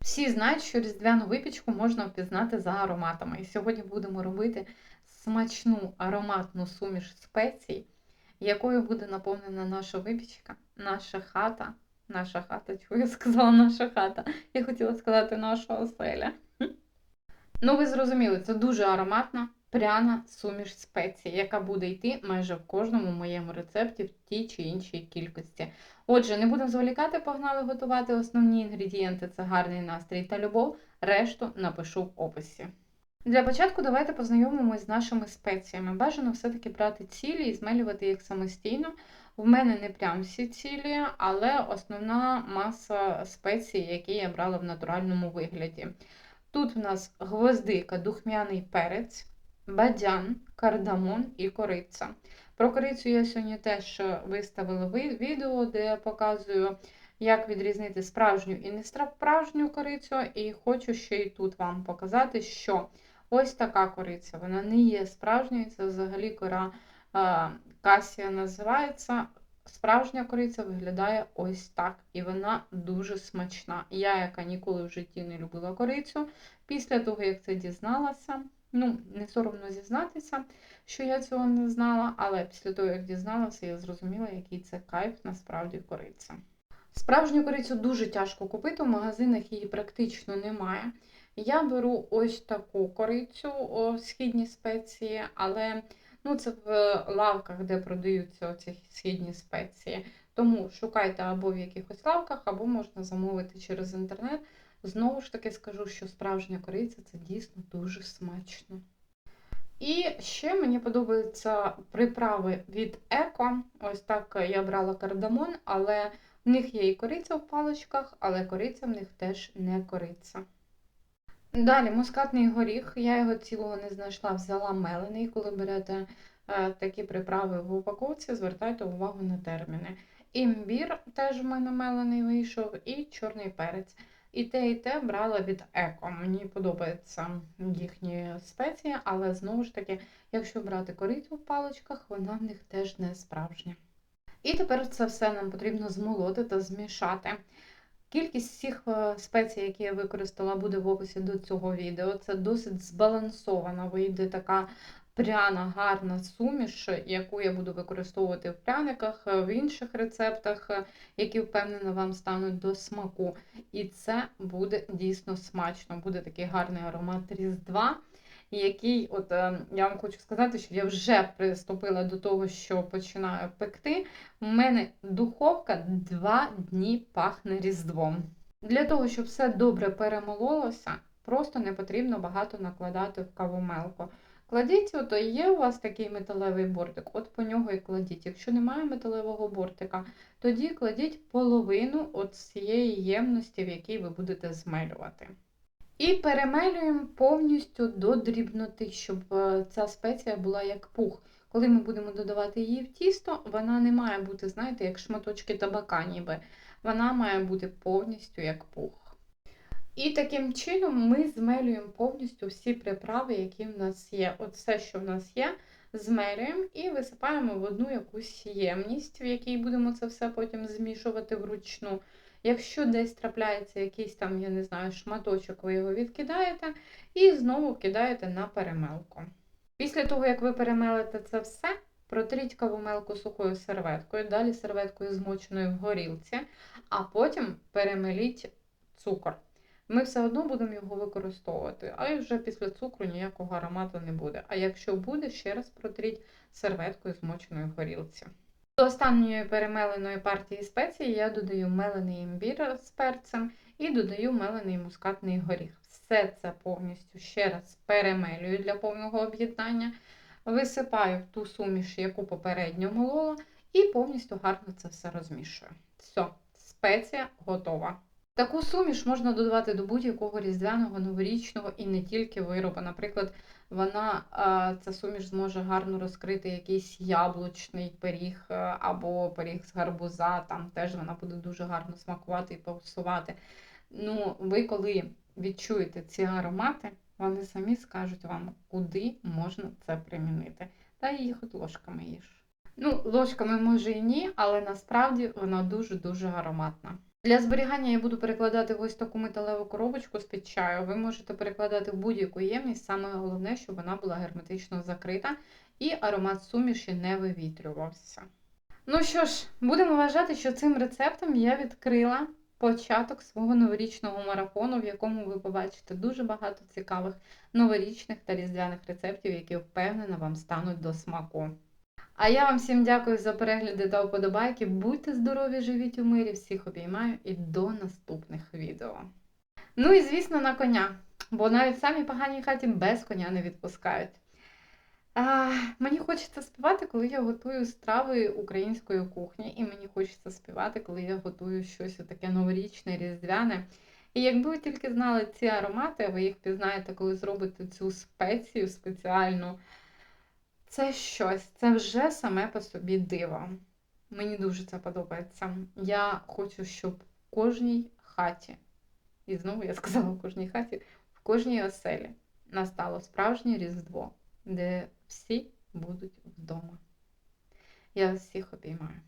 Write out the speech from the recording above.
Всі знають, що різдвяну випічку можна впізнати за ароматами. І сьогодні будемо робити смачну ароматну суміш спецій, якою буде наповнена наша випічка, наша хата. Наша хата, чого я сказала наша хата. Я хотіла сказати наша оселя. Ну, ви зрозуміли, це дуже ароматна, пряна суміш спецій, яка буде йти майже в кожному моєму рецепті в тій чи іншій кількості. Отже, не будемо зволікати, погнали готувати основні інгредієнти це гарний настрій та любов. Решту напишу в описі. Для початку давайте познайомимось з нашими спеціями. Бажано все-таки брати цілі і змелювати їх самостійно. В мене не прям всі цілі, але основна маса спецій, які я брала в натуральному вигляді. Тут в нас гвоздика, духмяний перець, бадян, кардамон і кориця. Про корицю я сьогодні теж виставила відео, де я показую, як відрізнити справжню і не справжню корицю. І хочу ще й тут вам показати, що ось така кориця, вона не є справжньою, це взагалі кора а, касія називається. Справжня кориця виглядає ось так, і вона дуже смачна. Я, яка ніколи в житті не любила корицю, після того, як це дізналася, ну, не соромно зізнатися, що я цього не знала, але після того, як дізналася, я зрозуміла, який це кайф насправді кориця. Справжню корицю дуже тяжко купити, в магазинах її практично немає. Я беру ось таку корицю, о, східні спеції, але ну, це в лавках, де продаються ці східні спеції. Тому шукайте або в якихось лавках, або можна замовити через інтернет. Знову ж таки скажу, що справжня кориця це дійсно дуже смачно. І ще мені подобаються приправи від Еко. Ось так я брала кардамон, але в них є і кориця в паличках, але кориця в них теж не кориця. Далі мускатний горіх. Я його цілого не знайшла, взяла мелений. Коли берете е, такі приправи в упаковці, звертайте увагу на терміни. Імбір теж в мене мелений вийшов, і чорний перець. І те, і те брала від Еко. Мені подобаються їхні спеції, але знову ж таки, якщо брати корицю в паличках, вона в них теж не справжня. І тепер це все нам потрібно змолоти та змішати. Кількість всіх е, спецій, які я використала, буде в описі до цього відео. Це досить збалансована, вийде така пряна, гарна суміш, яку я буду використовувати в пряниках, е, в інших рецептах, е, які, впевнена, вам стануть до смаку. І це буде дійсно смачно. Буде такий гарний аромат Різдва, який, от е, я вам хочу сказати, що я вже приступила до того, що починаю пекти. У мене духовка два дні пахне різдвом. Для того, щоб все добре перемололося, просто не потрібно багато накладати в кавомелку. Кладіть, от є у вас такий металевий бортик, от по нього і кладіть. Якщо немає металевого бортика, тоді кладіть половину от цієї ємності, в якій ви будете змелювати. І перемелюємо повністю до дрібноти, щоб е, ця спеція була як пух. Коли ми будемо додавати її в тісто, вона не має бути, знаєте, як шматочки табака, ніби. Вона має бути повністю як пух. І таким чином ми змелюємо повністю всі приправи, які в нас є. От все, що в нас є, змелюємо і висипаємо в одну якусь ємність, в якій будемо це все потім змішувати вручну. Якщо десь трапляється якийсь там, я не знаю, шматочок, ви його відкидаєте і знову кидаєте на перемелку. Після того, як ви перемелите це все, протріть кавомелку сухою серветкою, далі серветкою змоченою в горілці, а потім перемеліть цукор. Ми все одно будемо його використовувати, а й вже після цукру ніякого аромату не буде. А якщо буде, ще раз протріть серветкою змоченою в горілці. До останньої перемеленої партії спецій я додаю мелений імбір з перцем і додаю мелений мускатний горіх. Все це повністю ще раз перемелюю для повного об'єднання, висипаю в ту суміш, яку попередньо молола, і повністю гарно це все розмішую. Все, спеція готова. Таку суміш можна додавати до будь-якого різдвяного, новорічного і не тільки вироба. Наприклад, вона ця суміш зможе гарно розкрити якийсь яблучний пиріг або пиріг з гарбуза. Там теж вона буде дуже гарно смакувати і паусувати. Ну, ви коли відчуєте ці аромати, вони самі скажуть вам, куди можна це примінити. Та їх от ложками їж. Ну, ложками може і ні, але насправді вона дуже-дуже ароматна. Для зберігання я буду перекладати ось таку металеву коробочку з-під чаю. Ви можете перекладати в будь-яку ємність. Саме головне, щоб вона була герметично закрита і аромат суміші не вивітрювався. Ну що ж, будемо вважати, що цим рецептом я відкрила початок свого новорічного марафону, в якому ви побачите дуже багато цікавих новорічних та різдвяних рецептів, які впевнена вам стануть до смаку. А я вам всім дякую за перегляди та вподобайки. Будьте здорові, живіть у мирі, всіх обіймаю і до наступних відео. Ну і звісно, на коня, бо навіть самі погані хаті без коня не відпускають. А, мені хочеться співати, коли я готую страви української кухні, і мені хочеться співати, коли я готую щось таке новорічне, різдвяне. І якби ви тільки знали ці аромати, ви їх пізнаєте, коли зробите цю спецію спеціальну. Це щось, це вже саме по собі диво. Мені дуже це подобається. Я хочу, щоб в кожній хаті, і знову я сказала в кожній хаті, в кожній оселі настало справжнє Різдво, де всі будуть вдома. Я всіх обіймаю.